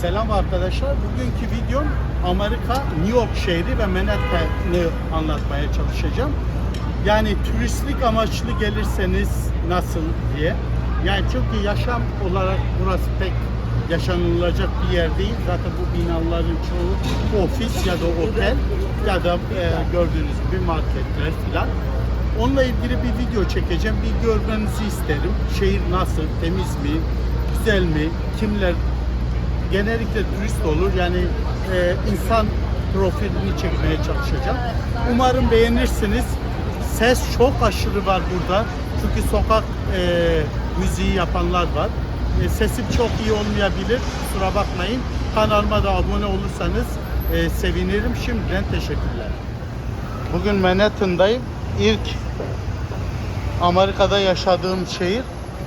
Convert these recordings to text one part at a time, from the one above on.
Selam arkadaşlar. Bugünkü videom Amerika, New York şehri ve Manhattan'ı anlatmaya çalışacağım. Yani turistlik amaçlı gelirseniz nasıl diye. Yani çünkü yaşam olarak burası pek yaşanılacak bir yer değil. Zaten bu binaların çoğu ofis ya da otel ya da e, gördüğünüz gibi marketler filan. Onunla ilgili bir video çekeceğim. Bir görmenizi isterim. Şehir nasıl, temiz mi, güzel mi, kimler genellikle turist olur. Yani e, insan profilini çekmeye çalışacağım. Umarım beğenirsiniz. Ses çok aşırı var burada. Çünkü sokak e, müziği yapanlar var. E, sesim çok iyi olmayabilir. Kusura bakmayın. Kanalıma da abone olursanız e, sevinirim. Şimdiden teşekkürler. Bugün Manhattan'dayım. İlk Amerika'da yaşadığım şehir.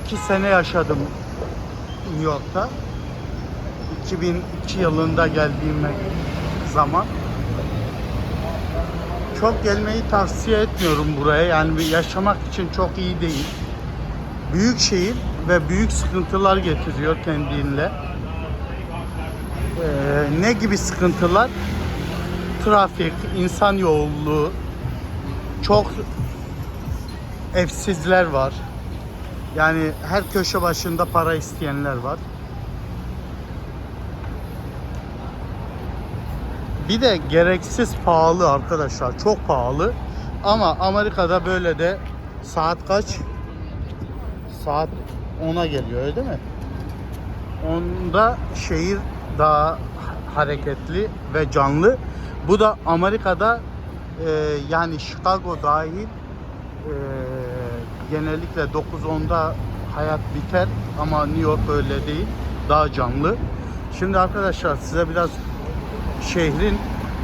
iki sene yaşadım New York'ta. 2002 yılında geldiğim zaman çok gelmeyi tavsiye etmiyorum buraya. Yani yaşamak için çok iyi değil. Büyük şehir ve büyük sıkıntılar getiriyor kendinle. Ee, ne gibi sıkıntılar? Trafik, insan yoğunluğu, çok evsizler var. Yani her köşe başında para isteyenler var. Bir de gereksiz pahalı arkadaşlar. Çok pahalı. Ama Amerika'da böyle de saat kaç? Saat 10'a geliyor öyle değil mi? Onda şehir daha hareketli ve canlı. Bu da Amerika'da e, yani Chicago dahil e, genellikle 9-10'da hayat biter ama New York öyle değil. Daha canlı. Şimdi arkadaşlar size biraz şehrin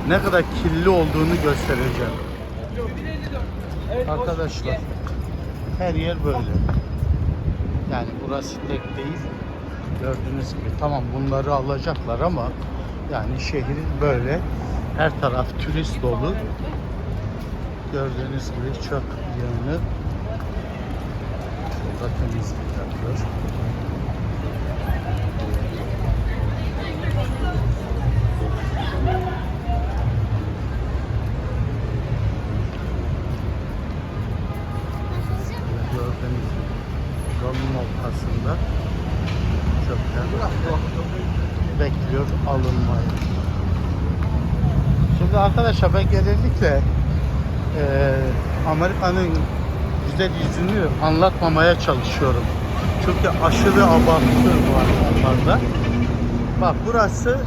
ne kadar kirli olduğunu göstereceğim. Arkadaşlar her yer böyle. Yani burası tek değil. Gördüğünüz gibi tamam bunları alacaklar ama yani şehir böyle. Her taraf turist dolu. Gördüğünüz gibi çok yığını. Şurada temizlik yapıyor. Yolun ortasında çöpler bekliyor alınmayı. Şimdi arkadaşlar ben genellikle eee Amerika'nın güzel yüzünü anlatmamaya çalışıyorum. Çünkü aşırı abartı var onlarda. Bak burası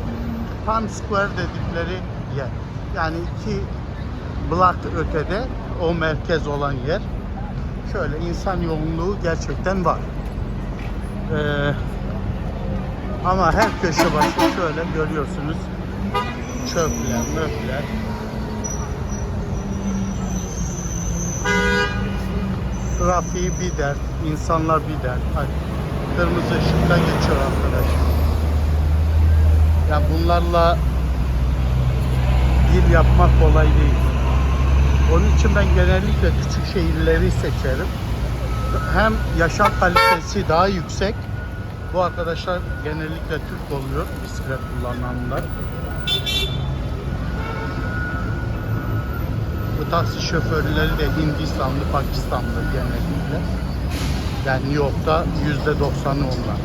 Times Square dedikleri yer. Yani iki block ötede o merkez olan yer. Şöyle insan yoğunluğu gerçekten var. Ee, ama her köşe başı şöyle görüyorsunuz. Çöpler, möpler. Trafiği bir dert, insanlar bir dert. Hadi. Kırmızı ışıkta geçiyor arkadaşlar. Ya bunlarla dil yapmak kolay değil. Onun için ben genellikle küçük şehirleri seçerim. Hem yaşam kalitesi daha yüksek. Bu arkadaşlar genellikle Türk oluyor, bisiklet kullananlar. Bu taksi şoförleri de Hindistanlı, Pakistanlı genellikle. Yani New York'ta yüzde doksanı onlar.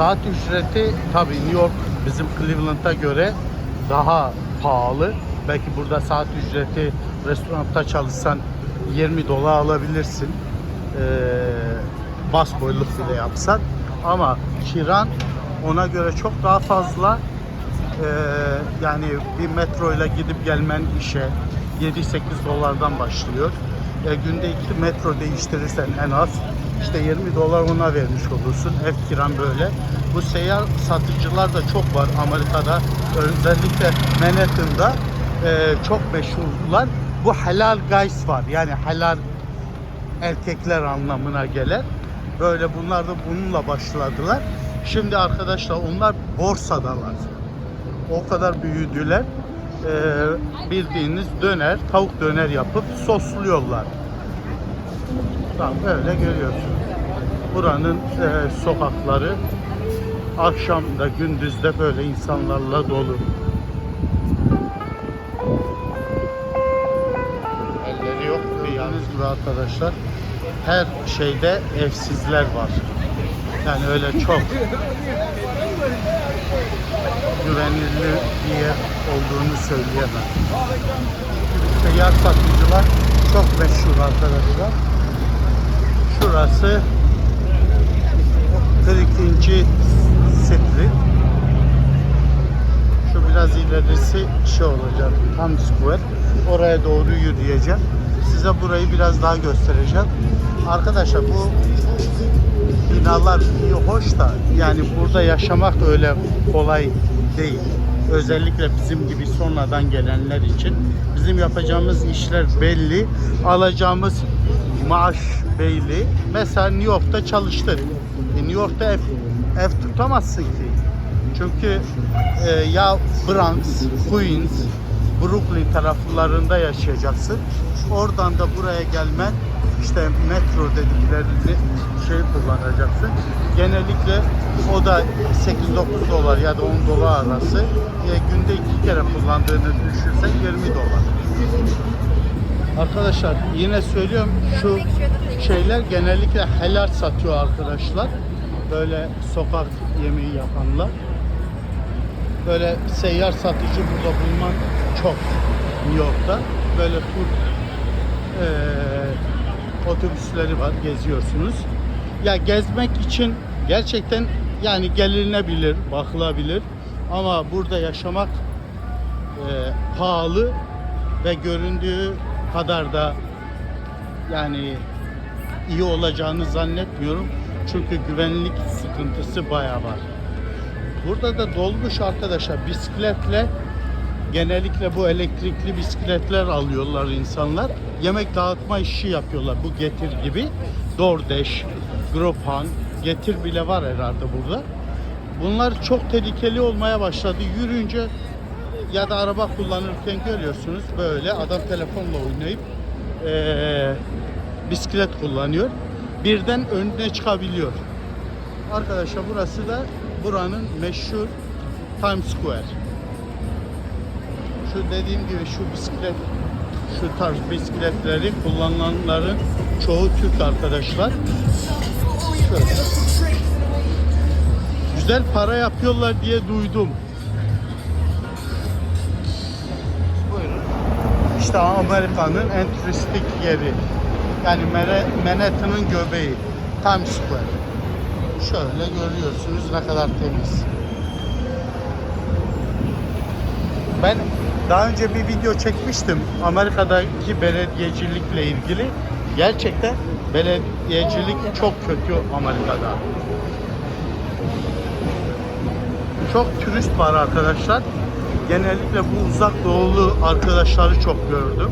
Saat ücreti tabii New York bizim Cleveland'a göre daha pahalı. Belki burada saat ücreti restoranda çalışsan 20 dolar alabilirsin. Ee, bas boyluk bile yapsan. Ama kiran ona göre çok daha fazla. Ee, yani bir metro ile gidip gelmen işe 7-8 dolardan başlıyor. E, günde iki metro değiştirirsen en az işte 20 dolar ona vermiş olursun. Ev kiran böyle. Bu seyyar satıcılar da çok var Amerika'da. Özellikle Manhattan'da e, çok meşhurlar. Bu helal guys var. Yani helal erkekler anlamına gelen. Böyle bunlar da bununla başladılar. Şimdi arkadaşlar onlar borsadalar. O kadar büyüdüler. Ee, bildiğiniz döner, tavuk döner yapıp sosluyorlar. Tamam böyle görüyorsunuz. buranın e, sokakları akşamda gündüzde böyle insanlarla dolu. Elleri yok. Gördüğünüz gibi arkadaşlar her şeyde evsizler var. Yani öyle çok güvenilir bir yer olduğunu söyleyemem. Seyyar satıcılar çok meşhur arkadaşlar. Şurası 42. Street. Şu biraz ilerisi şey olacak. Times Square. Oraya doğru yürüyeceğim. Size burayı biraz daha göstereceğim. Arkadaşlar bu binalar iyi hoş da yani burada yaşamak öyle kolay değil. Özellikle bizim gibi sonradan gelenler için bizim yapacağımız işler belli, alacağımız maaş belli. Mesela New York'ta çalıştır. E, New York'ta ev, ev tutamazsın ki. Çünkü e, ya Bronx, Queens, Brooklyn taraflarında yaşayacaksın. Oradan da buraya gelmen işte metro dediklerini şey kullanacaksın. Genellikle o da 8-9 dolar ya da 10 dolar arası. E, günde iki kere kullandığını düşünsen 20 dolar. Arkadaşlar yine söylüyorum şu şeyler genellikle helal satıyor arkadaşlar. Böyle sokak yemeği yapanlar. Böyle seyyar satıcı burada bulman çok New York'ta. Böyle tur eee, otobüsleri var geziyorsunuz. Ya gezmek için gerçekten yani gelinebilir, bakılabilir ama burada yaşamak eee, pahalı ve göründüğü kadar da yani iyi olacağını zannetmiyorum. Çünkü güvenlik sıkıntısı bayağı var. Burada da dolmuş arkadaşlar bisikletle genellikle bu elektrikli bisikletler alıyorlar insanlar. Yemek dağıtma işi yapıyorlar. Bu Getir gibi. DoorDash, Groupon, Getir bile var herhalde burada. Bunlar çok tehlikeli olmaya başladı. Yürüyünce ya da araba kullanırken görüyorsunuz böyle adam telefonla oynayıp eee, bisiklet kullanıyor. Birden önüne çıkabiliyor. Arkadaşlar burası da buranın meşhur Times Square. Şu dediğim gibi şu bisiklet şu tarz bisikletleri kullananların çoğu Türk arkadaşlar. Şöyle. Güzel para yapıyorlar diye duydum. Buyurun. İşte Amerika'nın en turistik yeri. Yani Manhattan'ın göbeği. Times Square. Şöyle görüyorsunuz ne kadar temiz. Ben daha önce bir video çekmiştim Amerika'daki belediyecilikle ilgili. Gerçekten belediyecilik çok kötü Amerika'da. Çok turist var arkadaşlar. Genellikle bu uzak doğulu arkadaşları çok gördüm.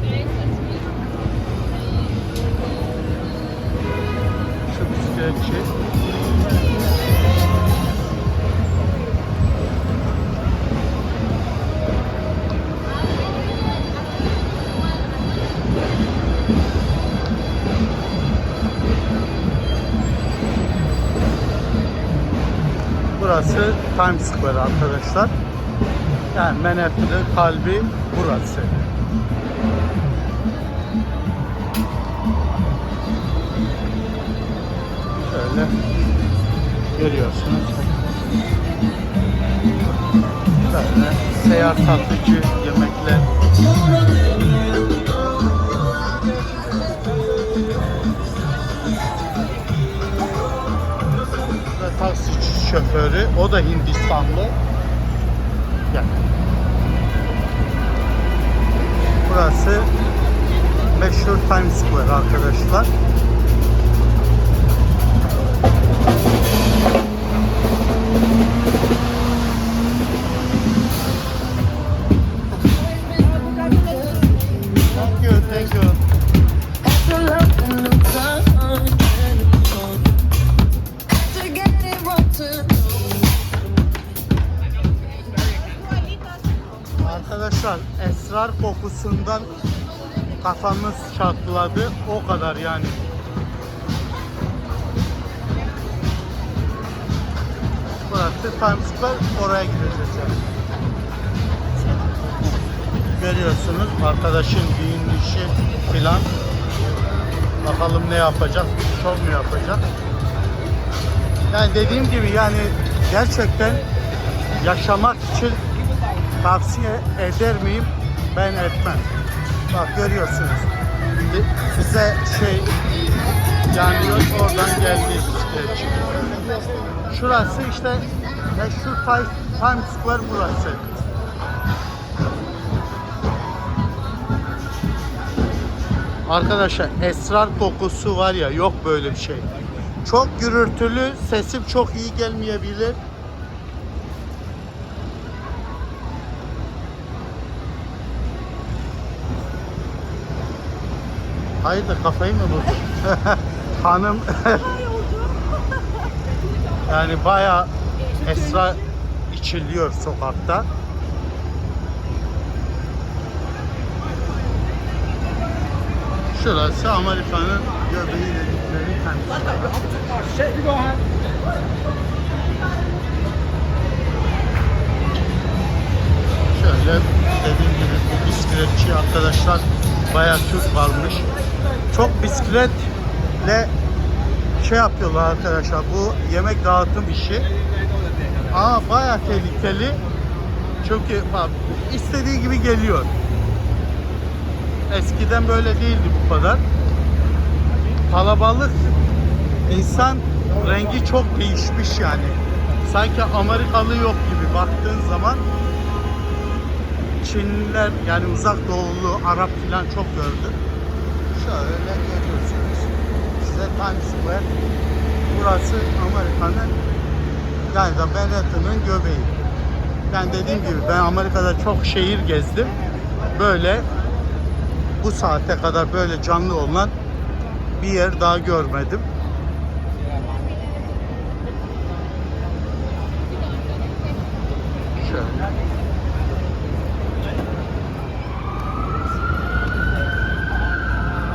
Şu bisikletçi. Burası Times Square arkadaşlar. Yani Manhattan'ın kalbi burası. Şöyle görüyorsunuz. Böyle seyahat tatlıcı yemekler. Ve taksi şoförü, o da Hindistanlı. Gel. Burası meşhur Times Square arkadaşlar. Arkadaşlar esrar kokusundan kafamız çatladı. O kadar yani. Times Square oraya gideceğiz. Görüyorsunuz arkadaşın giyinişi filan. Bakalım ne yapacak? Şov mu yapacak? Yani dediğim gibi yani gerçekten yaşamak için tavsiye eder miyim? Ben etmem. Bak görüyorsunuz. Size şey yanıyor oradan geldi bisikletçi. Şurası işte meşhur Times Square burası. Arkadaşlar esrar kokusu var ya yok böyle bir şey. Çok gürültülü, sesim çok iyi gelmeyebilir. Hayırdır kafayı mı buldun? Hanım yani bayağı esrar içiliyor sokakta. Şurası Amerika'nın göbeği dedikleri kendisi. Şöyle dediğim gibi bu bisikletçi arkadaşlar bayağı Türk varmış. Çok bisikletle şey yapıyorlar arkadaşlar bu yemek dağıtım işi. Aa bayağı tehlikeli. Çünkü bak istediği gibi geliyor. Eskiden böyle değildi bu kadar. Kalabalık insan rengi çok değişmiş yani. Sanki Amerikalı yok gibi baktığın zaman Çinliler yani uzak doğulu Arap filan çok gördüm. Şöyle görüyorsunuz. Size Times Square. Burası Amerika'nın yani da Manhattan'ın göbeği. Yani dediğim gibi ben Amerika'da çok şehir gezdim. Böyle bu saate kadar böyle canlı olan bir yer daha görmedim. Şöyle.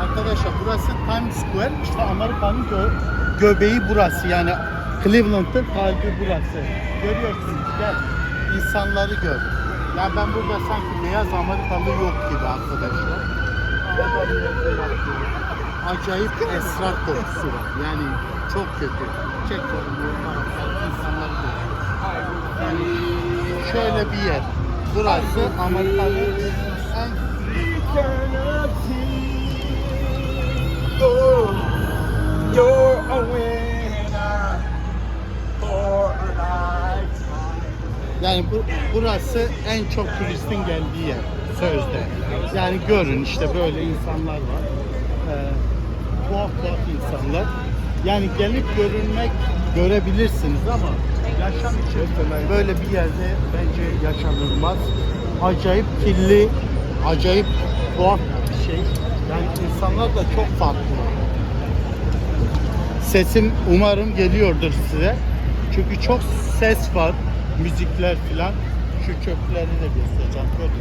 Arkadaşlar burası Times Square. İşte Amerika'nın gö- göbeği burası. Yani Cleveland'ın kalbi burası. Görüyorsunuz gel. insanları gör. Ya ben burada sanki beyaz Amerikalı yok gibi arkadaşlar. Acayip esrar kokusu var. Yani çok kötü. Çek insanları gör. Yani şöyle bir yer. Burası Amerika'nın Yani bu, burası en çok turistin geldiği yer sözde. Yani görün işte böyle insanlar var. Ee, tuhaf tuhaf insanlar. Yani gelip görünmek görebilirsiniz ama yaşam için böyle bir yerde bence yaşanılmaz. Acayip kirli, acayip tuhaf bir şey. Yani insanlar da çok farklı. Sesim umarım geliyordur size. Çünkü çok ses var, müzikler filan. Şu çöpleri de göstereceğim. Görün.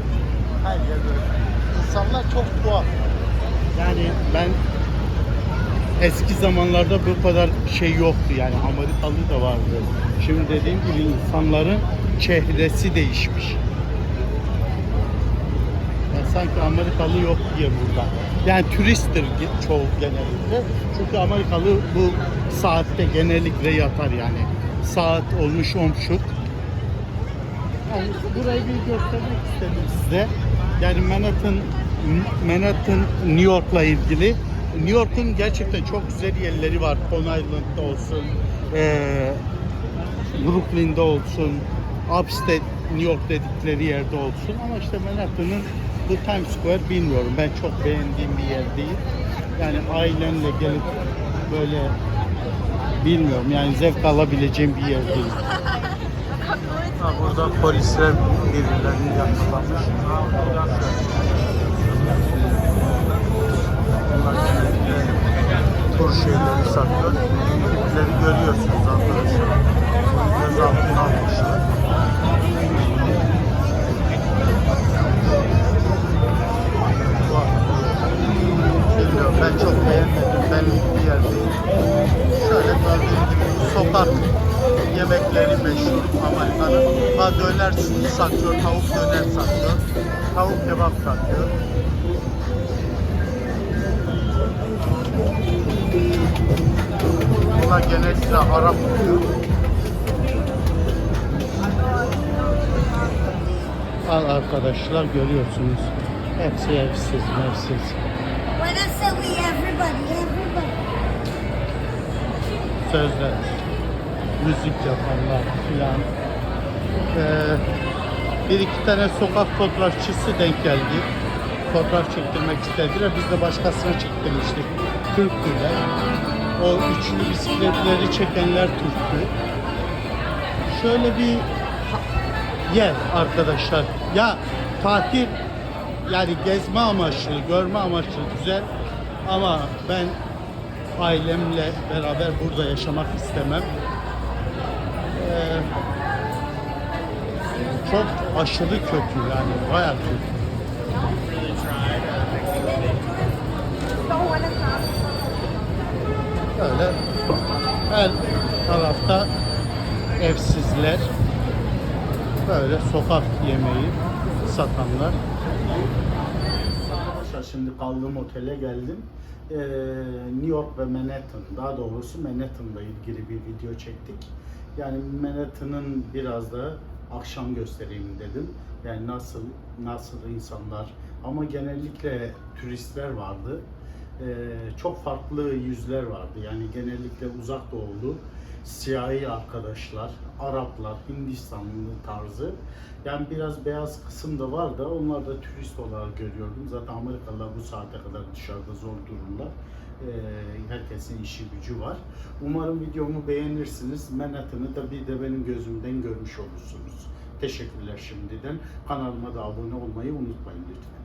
Her yer böyle. İnsanlar çok tuhaf. Yani ben eski zamanlarda bu kadar şey yoktu yani Amerikalı da vardı. Şimdi dediğim gibi insanların çehresi değişmiş. Yani sanki Amerikalı yok diye burada. Yani turisttir çoğu genellikle. Çünkü Amerikalı bu saatte genellikle yatar yani. Saat olmuş 10 buçuk. Yani burayı bir göstermek istedim size. Yani Manhattan, Manhattan New York'la ilgili. New York'un gerçekten çok güzel yerleri var. Coney Island'da olsun, eee Brooklyn'de olsun, Upstate New York dedikleri yerde olsun. Ama işte Manhattan'ın bu Times Square bilmiyorum. Ben çok beğendiğim bir yer değil. Yani ailenle gelip böyle bilmiyorum yani zevk alabileceğim bir yer değil. Ha, burada polisler birilerini yakalamış. Tur şeyleri satıyor. İpleri görüyorsunuz arkadaşlar. Gözaltına almışlar. Ben çok beğenmedim. Benlik bir yer değil. Şöyle gördüğünüz sokak yemekleri meşhur Amerika'nın. Ha döner satıyor, tavuk döner satıyor, tavuk kebap satıyor. Bunlar genellikle Arap oluyor. Al arkadaşlar görüyorsunuz. Hepsi evsiz, mevsiz. When I say we, everybody, everybody. Sözler, müzik yapanlar filan. Ee, bir iki tane sokak fotoğrafçısı denk geldi. Fotoğraf çektirmek istediler. Biz de başkasına çektirmiştik. Türktüler. O üçlü bisikletleri çekenler Türktü. Şöyle bir yer arkadaşlar. Ya tatil yani gezme amaçlı, görme amaçlı güzel ama ben ailemle beraber burada yaşamak istemem. Ee, çok aşırı kötü yani bayağı kötü. Böyle her tarafta evsizler, böyle sokak yemeği satanlar. Şimdi kaldığım otele geldim. Ee, New York ve Manhattan, daha doğrusu Manhattan'la ilgili bir video çektik. Yani Manhattan'ın biraz da akşam göstereyim dedim. Yani nasıl nasıl insanlar ama genellikle turistler vardı. Ee, çok farklı yüzler vardı. Yani genellikle uzak doğulu, siyahi arkadaşlar, Araplar, Hindistanlı tarzı. Yani biraz beyaz kısım da var da onlar da turist olarak görüyordum. Zaten Amerikalılar bu saate kadar dışarıda zor durumda. Ee, herkesin işi gücü var. Umarım videomu beğenirsiniz. Manhattan'ı da bir de benim gözümden görmüş olursunuz. Teşekkürler şimdiden. Kanalıma da abone olmayı unutmayın lütfen.